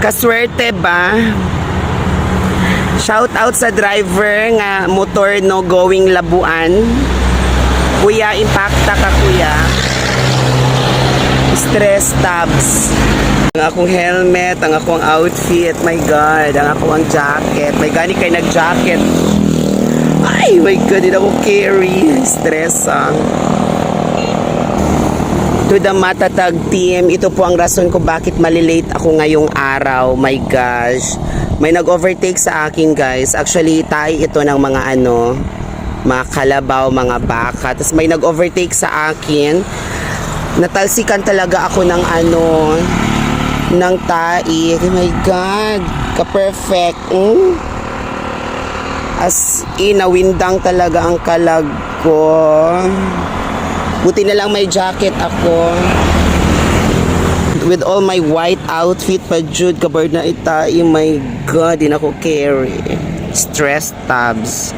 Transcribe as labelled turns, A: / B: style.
A: Kaswerte ba? Shout out sa driver nga motor no going Labuan. Kuya, impacta ka kuya. Stress tabs. Ang akong helmet, ang akong outfit, my God, ang akong jacket. May gani kay nag-jacket. Ay, my God, hindi ako carry. Stress ang. To the Matatag team, ito po ang rason ko bakit malilate ako ngayong araw. My gosh. May nag-overtake sa akin guys. Actually, tayo ito ng mga ano, mga kalabaw, mga baka. Tapos may nag-overtake sa akin. Natalsikan talaga ako ng ano, ng tai. Oh my God. Ka-perfect. Mm? As in, nawindang talaga ang kalag ko. Buti na lang may jacket ako. With all my white outfit pa jud kabard na itai, my God, din ako carry. Stress tabs.